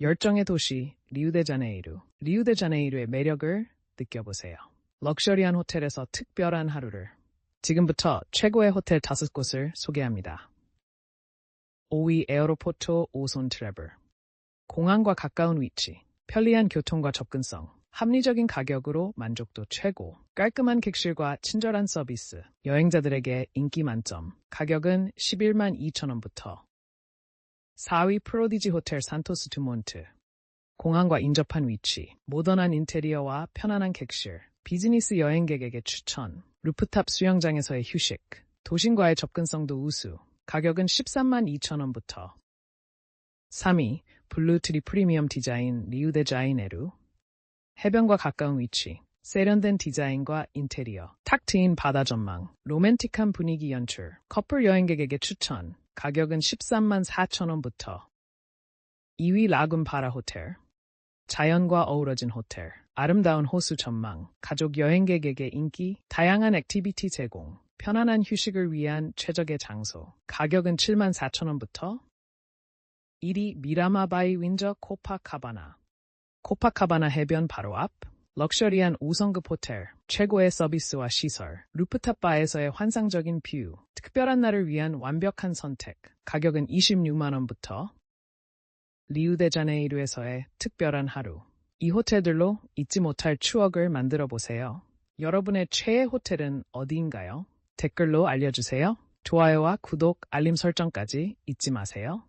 열정의 도시 리우데자네이루. 리우데자네이루의 매력을 느껴보세요. 럭셔리한 호텔에서 특별한 하루를. 지금부터 최고의 호텔 다섯 곳을 소개합니다. 5위 에어로포토 오손 트래블. 공항과 가까운 위치, 편리한 교통과 접근성, 합리적인 가격으로 만족도 최고, 깔끔한 객실과 친절한 서비스, 여행자들에게 인기 만점, 가격은 11만 2천원부터. 4위 프로디지 호텔 산토스 두몬트. 공항과 인접한 위치, 모던한 인테리어와 편안한 객실, 비즈니스 여행객에게 추천, 루프탑 수영장에서의 휴식, 도심과의 접근성도 우수, 가격은 13만 2천원부터. 3위 블루트리 프리미엄 디자인 리우데자이네루 해변과 가까운 위치, 세련된 디자인과 인테리어, 탁 트인 바다 전망, 로맨틱한 분위기 연출, 커플 여행객에게 추천, 가격은 13만 4천원부터. 2위 라군 바라 호텔 자연과 어우러진 호텔, 아름다운 호수 전망, 가족 여행객에게 인기, 다양한 액티비티 제공, 편안한 휴식을 위한 최적의 장소, 가격은 7만 4천원부터. 1위 미라마바이 윈저 코파카바나 코파카바나 해변 바로 앞 럭셔리한 5성급 호텔, 최고의 서비스와 시설, 루프탑 바에서의 환상적인 뷰, 특별한 날을 위한 완벽한 선택, 가격은 26만원부터 리우데자네이루에서의 특별한 하루. 이 호텔들로 잊지 못할 추억을 만들어 보세요. 여러분의 최애 호텔은 어디인가요? 댓글로 알려주세요. 좋아요와 구독, 알림 설정까지 잊지 마세요.